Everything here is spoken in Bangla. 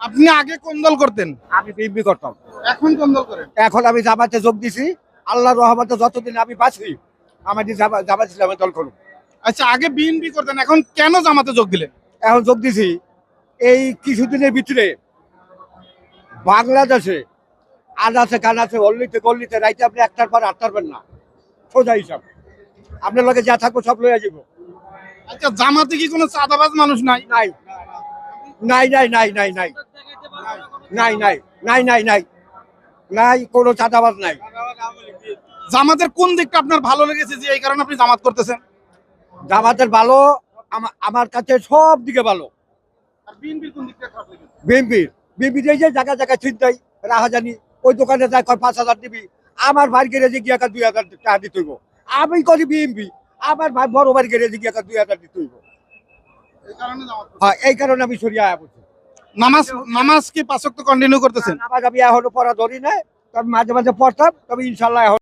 আপনি আগে কোন দল করতেন? আমি বিএমপি করতাম। এখন কোন দল করেন? এখন আমি জামাতে যোগ দিছি। আল্লাহ রহমতে যতদিন আমি বাঁচি আমার জামাত ইসলামের দল করুন আচ্ছা আগে বিএনপি করতেন এখন কেন জামাতে যোগ দিলেন? এখন যোগ দিছি এই কিছুদিনের ভিতরে বাংলাদেশে আজ আছে গান আছে অল্লিতে গল্লিতে রাইতে আপনি একটার পর আটটার পারবেন না। সোজা হিসাব। আপনার লগে যা থাকব সব লইয়া যাব আচ্ছা জামাতে কি কোনো চাঁদাবাজ মানুষ নাই? নাই। নাই নাই নাই নাই নাই। নাই নাই নাই নাই নাই নাই কোনো চাঁদাবাজ নাই। জামাতের কোন দিকটা আপনার ভালো লেগেছে যে এই কারণে আপনি জামাত করতেছেন? জামাতের ভালো আমার কাছে সব দিকে ভালো। বিএনপির বিএমপি বিএমপি যে জায়গা জায়গা চিন্তাই রাহাজানি ওই দোকানে যায় কয় পাঁচ হাজার দিবি আমার ভাই গ্যারেজে গিয়ে একা দুই হাজার টাকা দিতে হইব। আমি করি বিএমপি আমার ভাই বড় ভাই গ্যারেজে গিয়ে একা দুই হাজার দিতে হইব। এই কারণে হ্যাঁ এই কারণে আমি সরিয়ে আয়া বলছি। নামাজ নামাজ কি পাঁচক তো কন্টিনিউ করতেছেন নামাজ আমি এখনও পড়া ধরি নাই তবে মাঝে মাঝে পড়তাম তবে ইনশাল্লাহ